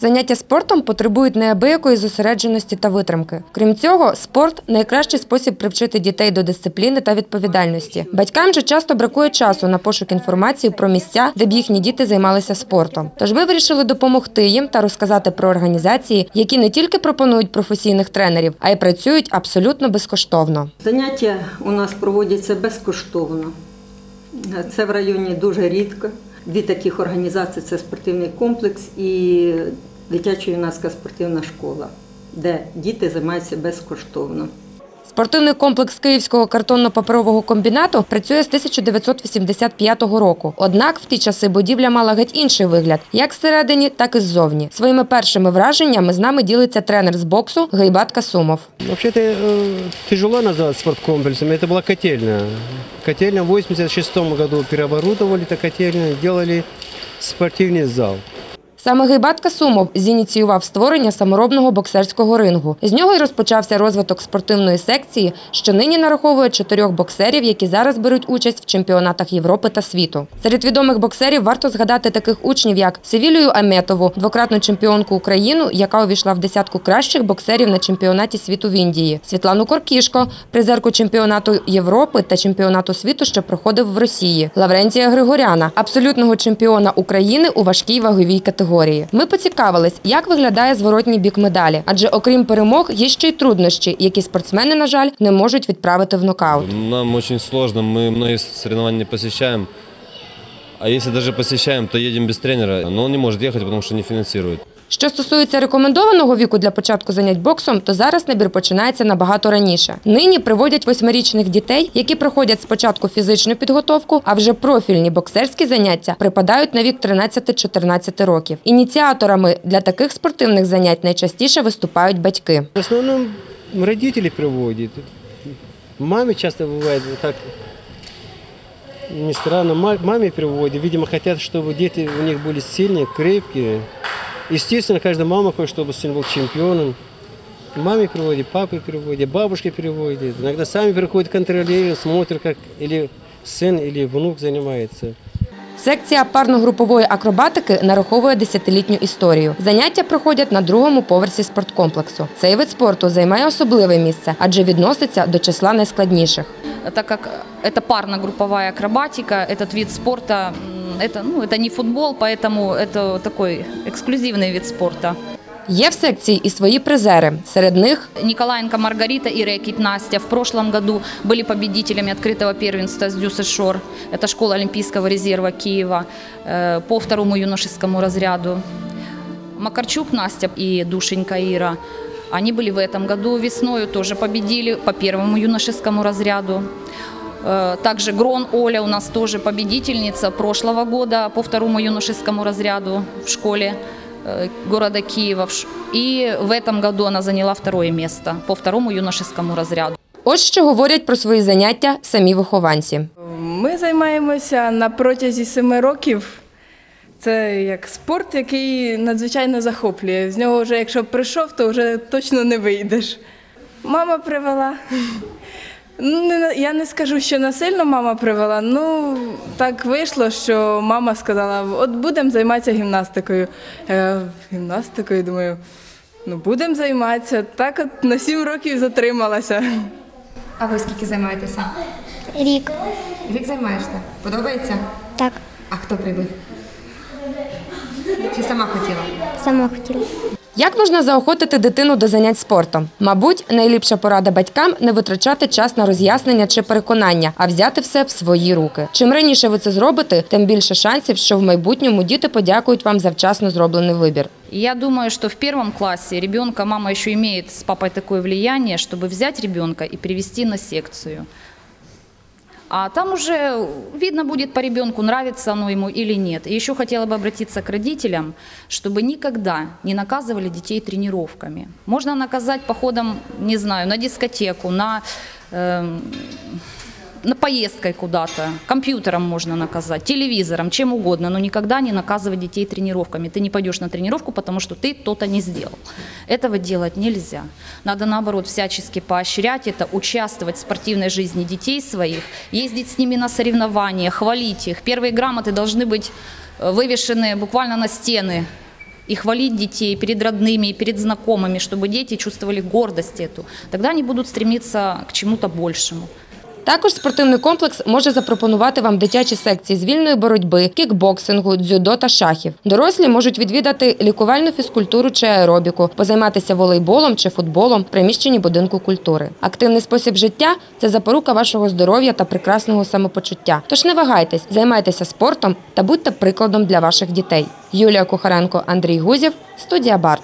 Заняття спортом потребують неабиякої зосередженості та витримки. Крім цього, спорт найкращий спосіб привчити дітей до дисципліни та відповідальності. Батькам же часто бракує часу на пошук інформації про місця, де б їхні діти займалися спортом. Тож ми вирішили допомогти їм та розказати про організації, які не тільки пропонують професійних тренерів, а й працюють абсолютно безкоштовно. Заняття у нас проводяться безкоштовно. Це в районі дуже рідко. Дві таких організації це спортивний комплекс і дитячо-юнацька спортивна школа, де діти займаються безкоштовно. Спортивний комплекс Київського картонно-паперового комбінату працює з 1985 року. Однак в ті часи будівля мала геть інший вигляд, як всередині, так і ззовні. Своїми першими враженнями з нами ділиться тренер з боксу Гайбат Касумов. Вообще-то э, тяжело назвать спорткомплексом. Это была котельная. Котельня в 86 году переоборудовали эту котельную, делали спортивный зал. Саме Гайбат Касумов зініціював створення саморобного боксерського рингу. З нього й розпочався розвиток спортивної секції, що нині нараховує чотирьох боксерів, які зараз беруть участь в чемпіонатах Європи та світу. Серед відомих боксерів варто згадати таких учнів, як Севілію Аметову, двократну чемпіонку України, яка увійшла в десятку кращих боксерів на чемпіонаті світу в Індії, Світлану Коркішко, призерку чемпіонату Європи та чемпіонату світу, що проходив в Росії, Лаврентія Григоряна, абсолютного чемпіона України у важкій ваговій категорії. Ми поцікавились, як виглядає зворотній бік медалі, адже окрім перемог є ще й труднощі, які спортсмени, на жаль, не можуть відправити в нокаут. Нам очень сложно, ми багато соревновань не посещаємо. А если даже посещаем, то едем без тренера, но он не может ехать, потому что не финансирует. Що стосується рекомендованого віку для початку занять боксом, то зараз набір починається набагато раніше. Нині приводять восьмирічних дітей, які проходять спочатку фізичну підготовку, а вже профільні боксерські заняття припадають на вік 13-14 років. Ініціаторами для таких спортивних занять найчастіше виступають батьки. В основном родители приводят. Маме часто бывает вот так, не странно, ма- маме приводят. Видимо, хотят, чтобы дети у них были сильные, крепкие. Естественно, каждая мама хочет, чтобы сын был чемпионом. Маме приводят, папе приводят, бабушке приводят. Иногда сами приходят, контролируют, смотрят, как или сын, или внук занимается. Секція парно-групової акробатики нараховує десятилітню історію. Заняття проходять на другому поверсі спорткомплексу. Цей вид спорту займає особливе місце, адже відноситься до числа найскладніших. так как это парно-групповая акробатика, этот вид спорта, м, это, ну, это не футбол, поэтому это такой эксклюзивный вид спорта. Є в секції і свої призери. Серед них Николаенко Маргарита и Рекет Настя в прошлом году были победителями открытого первенства с Дюсешор. Это школа Олимпийского резерва Киева э, по второму юношескому разряду. Макарчук Настя и Душенька Ира. Они были в этом году весною, тоже победили по первому юношескому разряду. Э, Также Грон Оля у нас тоже победительница прошлого года по второму юношескому разряду в школе э, города Киева. В ш- И в этом году она заняла второе место по второму юношескому разряду. ось що говорять про свої заняття самі вихованці. Ми займаємося на протязі семи років. Це як спорт, який надзвичайно захоплює. З нього вже, якщо прийшов, то вже точно не вийдеш. Мама привела. Ну, не Я не скажу, що насильно мама привела. Ну так вийшло, що мама сказала: от будемо займатися гімнастикою. Я гімнастикою думаю, ну будемо займатися. Так от на сім років затрималася. А ви скільки займаєтеся? Рік. Рік займаєшся? Подобається? Так, А хто прибив? Чи сама хотіла? сама хотіла. Як можна заохотити дитину до занять спортом? Мабуть, найліпша порада батькам не витрачати час на роз'яснення чи переконання, а взяти все в свої руки. Чим раніше ви це зробите, тим більше шансів, що в майбутньому діти подякують вам за вчасно зроблений вибір. Я думаю, что в первом классе ребенка мама еще имеет с папой такое влияние, чтобы взять ребенка и привести на секцию. А там уже видно будет по ребенку, нравится оно ему или нет. И еще хотела бы обратиться к родителям, чтобы никогда не наказывали детей тренировками. Можно наказать походом, не знаю, на дискотеку, на, эм, на поездкой куда-то, компьютером можно наказать, телевизором, чем угодно, но никогда не наказывать детей тренировками. Ты не пойдешь на тренировку, потому что ты то-то не сделал. Этого делать нельзя. Надо, наоборот, всячески поощрять это, участвовать в спортивной жизни детей своих, ездить с ними на соревнования, хвалить их. Первые грамоты должны быть э, вывешены буквально на стены и хвалить детей перед родными и перед знакомыми, чтобы дети чувствовали гордость эту, тогда они будут стремиться к чему-то большему. Також спортивний комплекс може запропонувати вам дитячі секції з вільної боротьби, кікбоксингу, дзюдо та шахів. Дорослі можуть відвідати лікувальну фізкультуру чи аеробіку, позайматися волейболом чи футболом в приміщенні будинку культури. Активний спосіб життя це запорука вашого здоров'я та прекрасного самопочуття. Тож не вагайтесь, займайтеся спортом та будьте прикладом для ваших дітей. Юлія Кухаренко, Андрій Гузів, студія Барт.